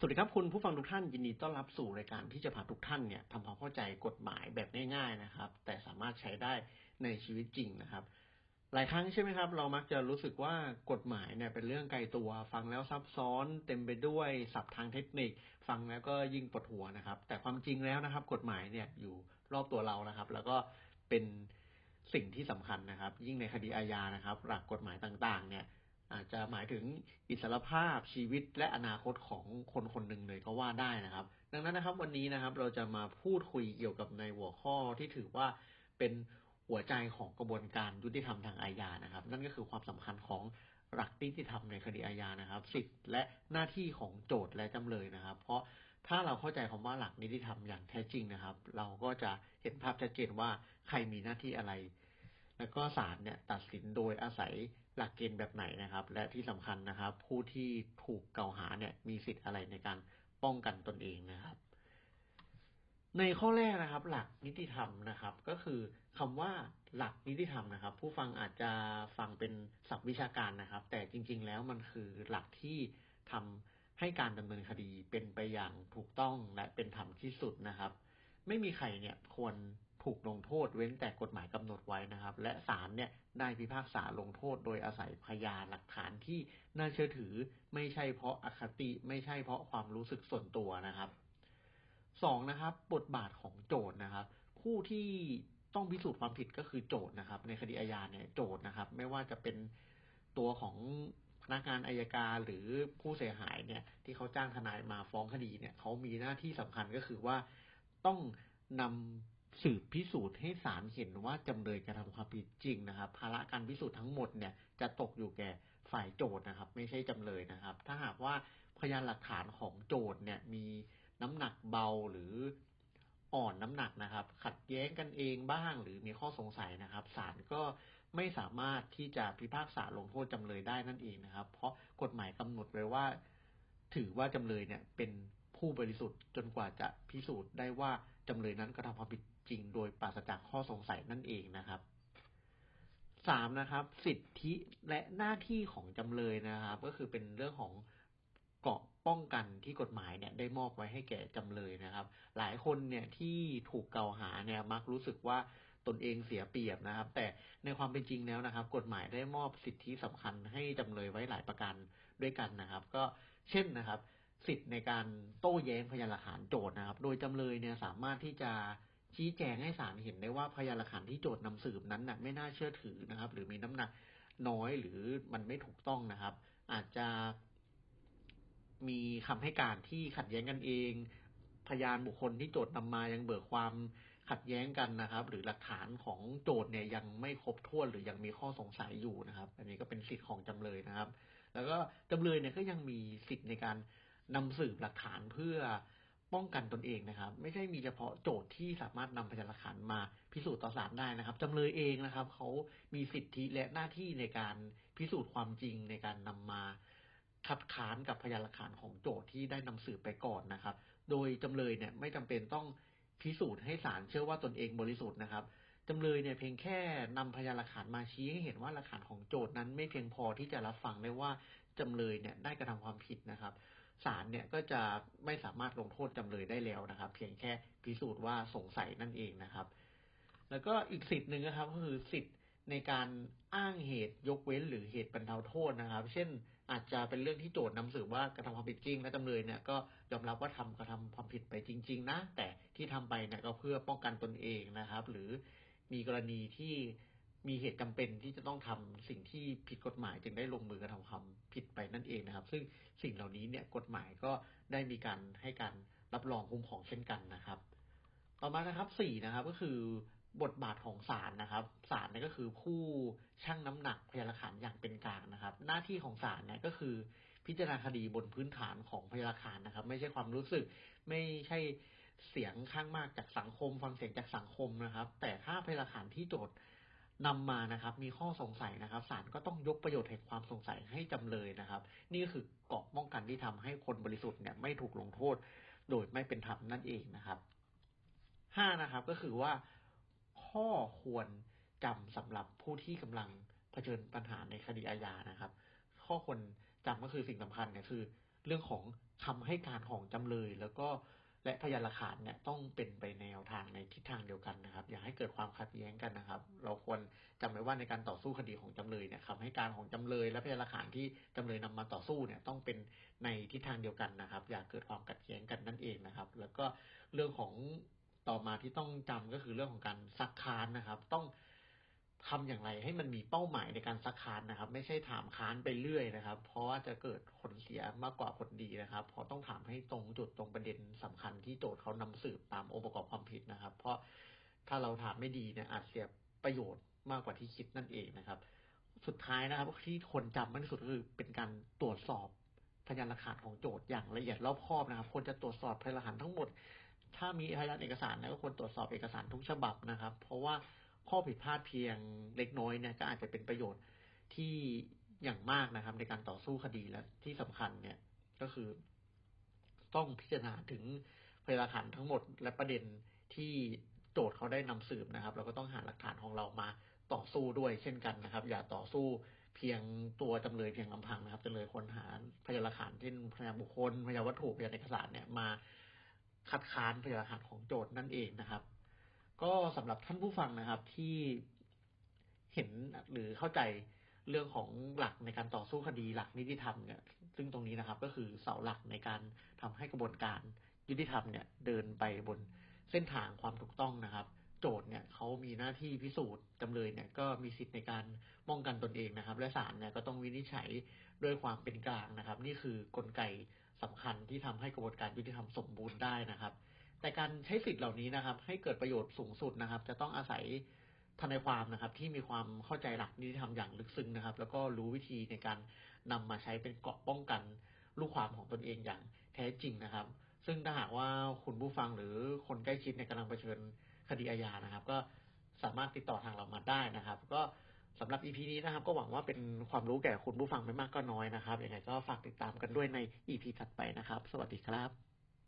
สวัสดีครับคุณผู้ฟังทุกท่านยินดีต้อนรับสู่รายการที่จะพาทุกท่านเนี่ยทำความเข้าใจกฎหมายแบบง่ายๆนะครับ แต่สามารถใช้ได้ในชีวิตจริงนะครับ หลายครั้งใช่ไหมครับ เรามักจะรู้สึกว่ากฎหมายเนี่ยเป็นเรื่องไกลตัว ฟังแล้วซับซ้อน เต็มไปด้วยศัพท์ทางเทคนิค ฟังแล้วก็ยิ่งปวดหัวนะครับ แต่ความจริงแล้วนะครับ กฎหมายเนี่ยอยู่รอบตัวเรานะครับ แล้วก็เป็นสิ่งที่สำคัญนะครับ ยิ่งในคดีอาญานะครับ หลักกฎหมายต่างๆ เนี่ย อาจจะหมายถึงอิสรภาพชีวิตและอนาคตของคนคนหนึ่งเลยก็ว่าได้นะครับ ดังนั้นนะครับวันนี้นะครับเราจะมาพูดคุยเกี่ยวกับในหัวข้อที่ถือว่าเป็นหัวใจของกระบวนการยุติธรรมทางอาญานะครับ นั่นก็คือความสำคัญของหลักนิติธรรมในคดีอาญานะครับ สิทธิและหน้าที่ของโจทย์และจำเลยนะครับ เพราะถ้าเราเข้าใจคำว่าหลักนิติธรรมอย่างแท้จริงนะครับ เราก็จะเห็นภาพชัดเจนว่าใครมีหน้าที่อะไร แล้วก็ศาลเนี่ยตัดสินโดยอาศัยหลักเกณฑ์แบบไหนนะครับ และที่สำคัญนะครับ ผู้ที่ถูกกล่าวหาเนี่ยมีสิทธิ์อะไรในการป้องกันตนเองนะครับ ในข้อแรกนะครับ หลักนิติธรรมนะครับ ก็คือคำว่าหลักนิติธรรมนะครับ ผู้ฟังอาจจะฟังเป็นศัพท์วิชาการนะครับ แต่จริง ๆ แล้วมันคือหลักที่ทำให้การดำเนินคดีเป็นไปอย่างถูกต้องและเป็นธรรมที่สุดนะครับ ไม่มีใครเนี่ยควร ถูกลงโทษเว้นแต่กฎหมายกำหนดไว้นะครับ และศาลเนี่ยได้พิพากษาลงโทษโดยอาศัยพยานหลักฐานที่น่าเชื่อถือไม่ใช่เพราะอคติไม่ใช่เพราะความรู้สึกส่วนตัวนะครับสองนะครับ บทบาทของโจทย์นะครับ ผู้ที่ต้องพิสูจน์ความผิดก็คือโจทย์นะครับ ในคดีอาญาเนี่ยโจทย์นะครับ ไม่ว่าจะเป็นตัวของพนักงานอายการหรือผู้เสียหายเนี่ย ที่เขาจ้างทนายมาฟ้องคดีเนี่ยเขามีหน้าที่สำคัญก็คือว่าต้องนำ สืบพิสูจน์ให้ศาลเห็นว่าจำเลยกระทำความผิดจริงนะครับ ภาระการพิสูจน์ทั้งหมดเนี่ยจะตกอยู่แก่ฝ่ายโจทย์นะครับ ไม่ใช่จำเลยนะครับ ถ้าหากว่าพยานหลักฐานของโจทย์เนี่ยมีน้ำหนักเบาหรืออ่อนน้ำหนักนะครับ ขัดแย้งกันเองบ้าง หรือมีข้อสงสัยนะครับศาลก็ไม่สามารถที่จะพิพากษาลงโทษจำเลยได้นั่นเองนะครับ เพราะกฎหมายกำหนดไว้ว่า ถือว่าจำเลยเนี่ยเป็น ผู้บริสุทธิ์จนกว่าจะพิสูจน์ได้ว่าจำเลยนั้นกระทำความผิดจริง โดยปราศจากข้อสงสัยนั่นเองนะครับสามนะครับ สิทธิและหน้าที่ของจำเลยนะครับ ก็คือเป็นเรื่องของเกาะป้องกันที่กฎหมายเนี่ย ได้มอบไว้ให้แก่จำเลยนะครับ หลายคนเนี่ยที่ถูกกล่าวหาเนี่ยมักรู้สึกว่าตนเองเสียเปรียบนะครับ แต่ในความเป็นจริงแล้วนะครับ กฎหมายได้มอบสิทธิสำคัญให้จำเลยไว้หลายประการด้วยกันนะครับ ก็เช่นนะครับ สิทธิ์ในการโต้แย้งพยานหลักฐานโจทย์นะครับ โดยจำเลยเนี่ยสามารถที่จะชี้แจงให้ศาลเห็นได้ว่าพยานหลักฐานที่โจทย์นำสืบนั้นน่ะไม่น่าเชื่อถือนะครับ หรือมีน้ำหนักน้อยหรือมันไม่ถูกต้องนะครับ อาจจะมีคำให้การที่ขัดแย้งกันเอง พยานบุคคลที่โจทย์นำมายังเบิกความขัดแย้งกันนะครับ หรือหลักฐานของโจทย์เนี่ยยังไม่ครบถ้วนหรือยังมีข้อสงสัยอยู่นะครับ อันนี้ก็เป็นสิทธิ์ของจำเลยนะครับ แล้วก็จำเลยเนี่ยก็ยังมีสิทธิ์ในการ นำสืบหลักฐานเพื่อป้องกันตนเองนะครับ ไม่ใช่มีเฉพาะโจทย์ที่สามารถนำพยานหลักฐานมาพิสูจน์ต่อศาลได้นะครับจำเลยเองนะครับเขามีสิทธิและหน้าที่ในการพิสูจน์ความจริงในการนำมาคัดค้านกับพยานหลักฐานของโจทย์ที่ได้นำสืบไปก่อนนะครับ โดยจำเลยเนี่ยไม่จำเป็นต้องพิสูจน์ให้ศาลเชื่อว่าตนเองบริสุทธิ์นะครับจำเลยเนี่ยเพียงแค่นำพยานหลักฐานมาชี้ให้เห็นว่าหลักฐานของโจทย์นั้นไม่เพียงพอที่จะรับฟังได้ว่าจำเลยเนี่ยได้กระทำความผิดนะครับ ศาลเนี่ยก็จะไม่สามารถลงโทษจำเลยได้แล้วนะครับ เพียงแค่พิสูจน์ว่าสงสัยนั่นเองนะครับ แล้วก็อีกสิทธิ์หนึ่งนะครับ ก็คือสิทธิ์ในการอ้างเหตุยกเว้นหรือเหตุบรรเทาโทษนะครับ เช่นอาจจะเป็นเรื่องที่โจทย์นำสืบว่ากระทำความผิดจริง และจำเลยเนี่ยก็ยอมรับว่าทำกระทำความผิดไปจริง ๆ นะ แต่ที่ทำไปเนี่ยก็เพื่อป้องกันตนเองนะครับ หรือมีกรณีที่ มีเหตุจำเป็นที่จะต้องทำสิ่งที่ผิดกฎหมายจึงได้ลงมือกระทำความผิดไปนั่นเองนะครับ ซึ่งสิ่งเหล่านี้เนี่ยกฎหมายก็ได้มีการให้การรับรองคุ้มครองเช่นกันนะครับ ต่อมานะครับสี่นะครับก็คือบทบาทของศาลนะครับศาลเนี่ยก็คือผู้ชั่งน้ำหนักพยานหลักฐานอย่างเป็นกลางนะครับ หน้าที่ของศาลเนี่ยก็คือ พิจารณาคดีบนพื้นฐานของพยานหลักฐานนะครับ ไม่ใช่ความรู้สึก ไม่ใช่เสียงข้างมากจากสังคม ฟังเสียงจากสังคมนะครับ แต่ถ้าพยานหลักฐานที่โจทย์ นำมานะครับ มีข้อสงสัยนะครับศาลก็ต้องยกประโยชน์แห่งความสงสัยให้จำเลยนะครับ นี่ก็คือเกาะป้องกันที่ทำให้คนบริสุทธิ์เนี่ยไม่ถูกลงโทษ โดยไม่เป็นธรรมนั่นเองนะครับห้านะครับก็คือว่าข้อควรจำสำหรับผู้ที่กำลังเผชิญปัญหาในคดีอาญานะครับ ข้อควรจำก็คือสิ่งสำคัญเนี่ยคือ เรื่องของคำให้การของจำเลยแล้วก็ และพยานหลักฐานเนี่ยต้องเป็นไปแนวทางในทิศทางเดียวกันนะครับ อย่าให้เกิดความขัดแย้งกันนะครับ เราควรจำไว้ว่าในการต่อสู้คดีของจำเลยเนี่ยคำให้การของจำเลย และพยานหลักฐานที่จำเลยนำมาต่อสู้เนี่ยต้องเป็นในทิศทางเดียวกันนะครับ อย่าเกิดความขัดแย้งกันนั่นเองนะครับ แล้วก็เรื่องของต่อมาที่ต้องจำก็คือเรื่องของการซักค้านนะครับ ต้อง ทำอย่างไรให้มันมีเป้าหมายในการซักค้านนะครับ ไม่ใช่ถามค้านไปเรื่อยนะครับ เพราะว่าจะเกิดผลเสียมากกว่าผลดีนะครับ เพราะต้องถามให้ตรงจุดตรงประเด็นสำคัญที่โจทย์เขานำสืบตามองค์ประกอบความผิดนะครับ เพราะถ้าเราถามไม่ดีเนี่ยอาจเสียประโยชน์มากกว่าที่คิดนั่นเองนะครับ สุดท้ายนะครับที่คนจำมากที่สุดก็คือเป็นการตรวจสอบพยานหลักฐานของโจทย์อย่างละเอียดรอบคอบนะครับควรจะตรวจสอบพยานหลักฐานทั้งหมด ถ้ามีพยานเอกสารนะก็ควรตรวจสอบเอกสารทุกฉบับนะครับ เพราะว่า ข้อผิดพลาดเพียงเล็กน้อยเนี่ยก็อาจจะเป็นประโยชน์ที่อย่างมากนะครับ ในการต่อสู้คดีและที่สำคัญเนี่ยก็คือ ต้องพิจารณาถึงพยานหลักฐานทั้งหมด และประเด็นที่โจทย์เขาได้นำสืบนะครับเราก็ต้องหาหลักฐานของเรามาต่อสู้ด้วยเช่นกันนะครับ อย่าต่อสู้เพียงตัวจำเลยเพียงลำพังนะครับจำเลยควรหาพยานหลักฐานเช่นพยานบุคคลพยานวัตถุพยานเอกสารเนี่ยมาคัดค้านพยานหลักฐานของโจทย์นั่นเองนะครับ ก็สำหรับท่านผู้ฟังนะครับที่เห็นหรือเข้าใจเรื่องของหลักในการต่อสู้คดีหลักนิติธรรมเนี่ย ซึ่งตรงนี้นะครับ ก็คือเสาหลักในการทำให้กระบวนการยุติธรรมเนี่ย เดินไปบนเส้นทางความถูกต้องนะครับ โจทย์เนี่ยเขามีหน้าที่พิสูจน์จำเลยเนี่ย ก็มีสิทธิ์ในการป้องกันตนเองนะครับ และศาลเนี่ยก็ต้องวินิจฉัยด้วยความเป็นกลางนะครับ นี่คือกลไกสำคัญที่ทำให้กระบวนการยุติธรรมสมบูรณ์ได้นะครับ แต่การใช้สิทธิ์เหล่านี้นะครับ ให้เกิดประโยชน์สูงสุดนะครับ จะต้องอาศัยทนายความนะครับ ที่มีความเข้าใจหลักนิติธรรมอย่างลึกซึ้งนะครับ แล้วก็รู้วิธีในการนำมาใช้เป็นเกราะป้องกันลูกความของตนเองอย่างแท้จริงนะครับ ซึ่งถ้าหากว่าคุณผู้ฟังหรือคนใกล้ชิดในกำลังเผชิญคดีอาญานะครับ ก็สามารถติดต่อทางเรามาได้นะครับ ก็สำหรับ EP นี้นะครับ ก็หวังว่าเป็นความรู้แก่คุณผู้ฟังไม่มากก็น้อยนะครับยังไงก็ฝากติดตามกันด้วยใน EP ถัดไปนะครับ สวัสดีครับ